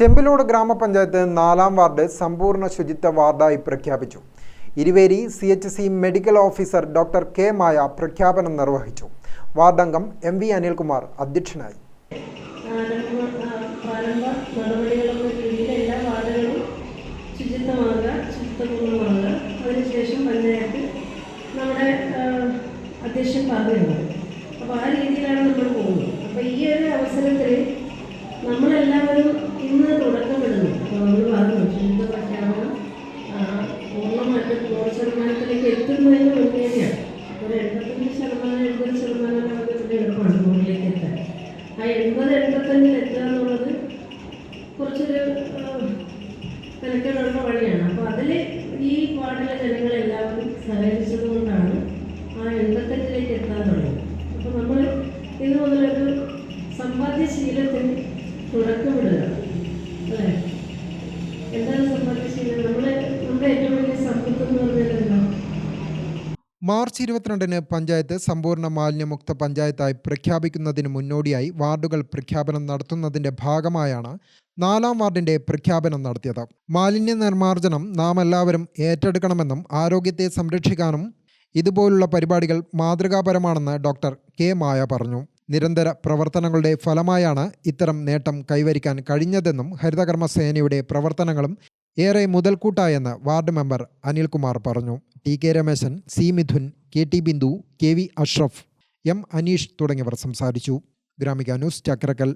ചെമ്പിലോട് ഗ്രാമപഞ്ചായത്ത് നാലാം വാർഡ് സമ്പൂർണ ശുചിത്വ വാർഡായി പ്രഖ്യാപിച്ചു. Iruveri C H C medical officer doctor K Maya പ്രഖ്യാപനം നിർവഹിച്ചു. വാർഡംഗം എം വി അനിൽകുമാർ അധ്യക്ഷനായി. അപ്പോൾ ആ രീതിയിലാണ് നമ്മൾ പോകുന്നത്. അപ്പോൾ ഈ ഒരു അവസരത്തിൽ നമ്മളെല്ലാവരും ഇന്ന് തുടക്കപ്പെടുന്നു നമ്മൾ പറഞ്ഞു ജീവിത പ്രഖ്യാപനം പൂർണമായിട്ട് നൂറ് ശതമാനത്തിലേക്ക് എത്തുന്നതിന് മുന്നേറിയാണ് ഒരു എൺപത്തഞ്ച് ശതമാനം എൺപത് ശതമാനം നമുക്ക് ഇതിന്റെ എളുപ്പമാണ് നൂറിലേക്ക് എത്താൻ. ആ എൺപത് എൺപത്തഞ്ചിൽ എത്തുക എന്നുള്ളത് കുറച്ചൊരു തിരക്കുള്ള വഴിയാണ്. അപ്പോൾ അതിൽ ഈ വാർഡിലെ ജനങ്ങളെല്ലാവരും സഹകരിച്ചത് കൊണ്ടാണ് ആ എൺപത്തഞ്ചിലേക്ക് എത്താൻ തുടങ്ങിയത്. അപ്പോൾ നമ്മൾ ഇന്ന് മുതലൊരു സമ്പാദ്യശീലത്തിന് തുടക്കമിടുക മാർച്ച് ഇരുപത്തിരണ്ടിന് പഞ്ചായത്ത് സമ്പൂർണ മാലിന്യമുക്ത പഞ്ചായത്തായി പ്രഖ്യാപിക്കുന്നതിന് മുന്നോടിയായി വാർഡുകൾ പ്രഖ്യാപനം നടത്തുന്നതിന്റെ ഭാഗമായാണ് നാലാം വാർഡിന്റെ പ്രഖ്യാപനം നടത്തിയത്. മാലിന്യ നിർമ്മാർജനം നാം എല്ലാവരും ഏറ്റെടുക്കണമെന്നും ആരോഗ്യത്തെ സംരക്ഷിക്കാനും ഇതുപോലുള്ള പരിപാടികൾ മാതൃകാപരമാണെന്ന് ഡോക്ടർ കെ മായ പറഞ്ഞു. നിരന്തര പ്രവർത്തനങ്ങളുടെ ഫലമായാണ് ഇത്തരം നേട്ടം കൈവരിക്കാൻ കഴിഞ്ഞതെന്നും ഹരിതകർമ്മ സേനയുടെ പ്രവർത്തനങ്ങളും ഏറെ മുതൽക്കൂട്ടായെന്ന് വാർഡ് മെമ്പർ അനിൽകുമാർ പറഞ്ഞു. T K Rameshan C Mithun K T Bindu K V Ashraf M Aneesh തുടങ്ങിയവർ സംസാരിച്ചു. ഗ്രാമിക ന്യൂസ് ചക്രക്കൽ.